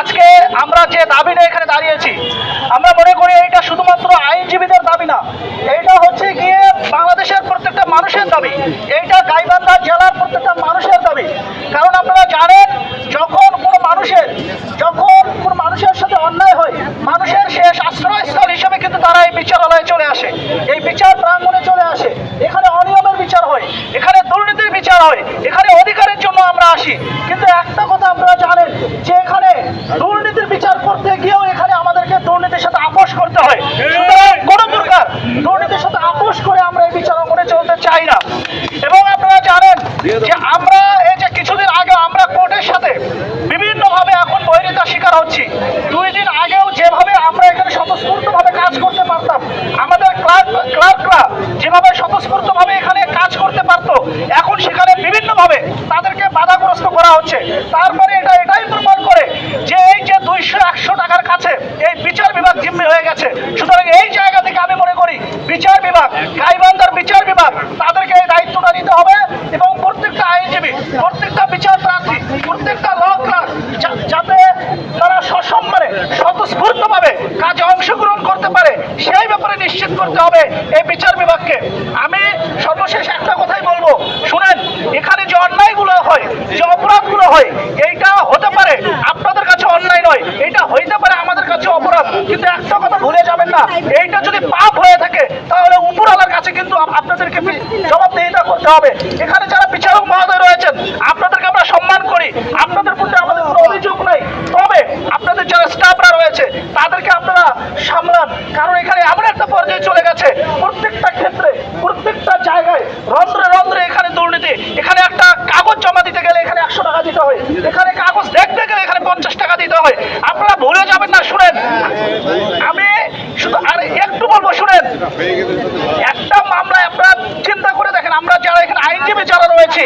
আজকে আমরা যে দাবি নিয়ে এখানে দাঁড়িয়েছি, আমরা মনে করি এইটা শুধুমাত্র আইনজীবীদের দাবি না, এইটা হচ্ছে গিয়ে বাংলাদেশের প্রত্যেকটা মানুষের দাবি। এইটা গাইবান্ধা জেলার প্রত্যেকটা মানুষের দাবি। কারণ আপনারা জানেন, যখন কোনো মানুষের, যখন কোনো মানুষের সাথে অন্যায় হয়, মানুষের শেষ আশ্রয়স্থল হিসেবে কিন্তু তারা এই বিচারালয়ে চলে আসে। এই বিচার প্রাঙ্গণে চলে আসে এখানে অনিয়মের বিচার হয় এখানে দুর্নীতির বিচার হয় এখানে অধিকারের জন্য আমরা আসি কিন্তু একটা কথা আপনারা জানেন যে এখানে দুর্নীতির বিচার করতে গিয়েও এখানে আমাদেরকে দুর্নীতির সাথে আপোষ করতে হয়। কোনো প্রকার দুর্নীতির সাথে আপোষ করে আমরা এই বিচার অঙ্গনে চলতে চাই না। এবং আপনারা জানেন যে আমরা এই যে কিছুদিন আগে আমরা কোর্টের সাথে বিভিন্নভাবে এখন বৈরিতার শিকার হচ্ছি। দুই দিন আগেও যেভাবে আমরা এখানে স্বতঃস্ফূর্তভাবে কাজ করতে পারতাম, আমাদের ক্লার্ক ক্লার্করা যেভাবে স্বতঃস্ফূর্তভাবে এখানে কাজ করতে পারতো এখন সেখানে বিভিন্নভাবে তাদেরকে বাধাগ্রস্ত করা হচ্ছে তারপরে এটা, এটাই প্রমাণ করে যে এই যে দুইশো, একশো টাকার কাছে এই বিচার বিভাগ জিম্মি হয়ে গেছে। সুতরাং এই জায়গা থেকে আমি মনে করি বিচার বিভাগ, গাইবান্ধার বিচার বিভাগ, তাদেরকে এই দায়িত্বটা নিতে হবে এবং প্রত্যেকটা আইনজীবী, প্রত্যেকটা বিচার প্রার্থী, প্রত্যেকটা ল যাতে তারা সসম্মানে, স্বতঃস্ফূর্তভাবে কাজে অংশগ্রহণ করতে পারে, সেই ব্যাপারে নিশ্চিত করতে হবে এই বিচার বিভাগকে। আমি সর্বশেষ একটা কথাই বলব শুনেন এখানে যে অন্যায়গুলো হয় যে অপরাধগুলো হয়। এইটা হতে পারে আপনাদের কাছে অন্যায় নয়। এটা হইতে পারে আমাদের কাছে অপরাধ। কিন্তু একটা কথা ভুলে যাবেন না, এইটা যদি পাপ হয়ে থাকে, তাহলে উপরওয়ালার কাছে কিন্তু আপনাদেরকে জবাবদিহিতা করতে হবে। এখানে যারা বিচারক মহোদয় রয়েছেন, আপনাদেরকে আমরা সম্মান করি। আপনাদের প্রতি আমাদের কোনো অভিযোগ নাই। তবে আপনাদের যারা স্টাফরা রয়েছে, তাদেরকে আপনারা সামলান। কারণ এখানে এমন একটা পর্যায়ে চলে গেছে, প্রত্যেকটা ক্ষেত্রে, প্রত্যেকটা জায়গায় রন্ধ্রে রন্ধ্রে এখানে দুর্নীতি। এখানে একটা কাগজ জমা দিতে গেলে টাকা দিতে হয়। এখানে কাগজ দেখতে গেলে এখানে পঞ্চাশ টাকা দিতে হয়। আপনারা ভুলে যাবেন না, শুনেন। আমি শুধু আর একটু বলব, শুনেন। একটা মামলায় আপনারা চিন্তা করে দেখেন, আমরা যারা এখানে আইনজীবী যারা রয়েছে,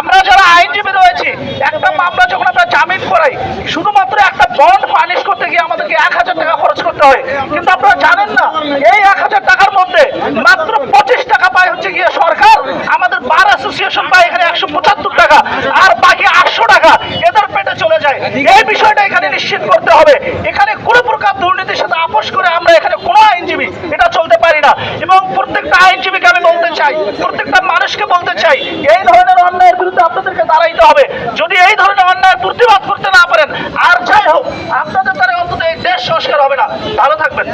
আমরা যারা আইনজীবী রয়েছে, একটা মামলা যখন আমরা জামিন করাই, শুধুমাত্র একটা বন্ড ফার্নিশ করতে গিয়ে আমাদেরকে এক হাজার টাকা খরচ করতে হয়। কিন্তু আপনারা জানেন না, এই এক হাজার টাকার মধ্যে মাত্র পঁচিশ টাকা পায় হচ্ছে গিয়ে সরকার, আমাদের বার অ্যাসোসিয়েশন পায় এখানে একশো পঁচাত্তর টাকা। আর টাকা এদের পেটে চলে যায়। এই বিষয়টা এখানে নিশ্চিত করতে হবে। এখানে কোনো প্রকার দুর্নীতির সাথে আপোষ করে আমরা এখানে কোনো আইনজীবী এটা চলতে পারি না। এবং প্রত্যেকটা আইনজীবীকে আমি বলতে চাই, প্রত্যেকটা মানুষকে বলতে চাই, এই ধরনের অন্যায়ের বিরুদ্ধে আপনাদেরকে দাঁড়াইতে হবে। যদি এই ধরনের অন্যায়ের প্রতিবাদ করতে না পারেন, আর যাই হোক, আপনাদের দ্বারা অন্তত এই দেশ সংস্কার হবে না। ভালো থাকবেন।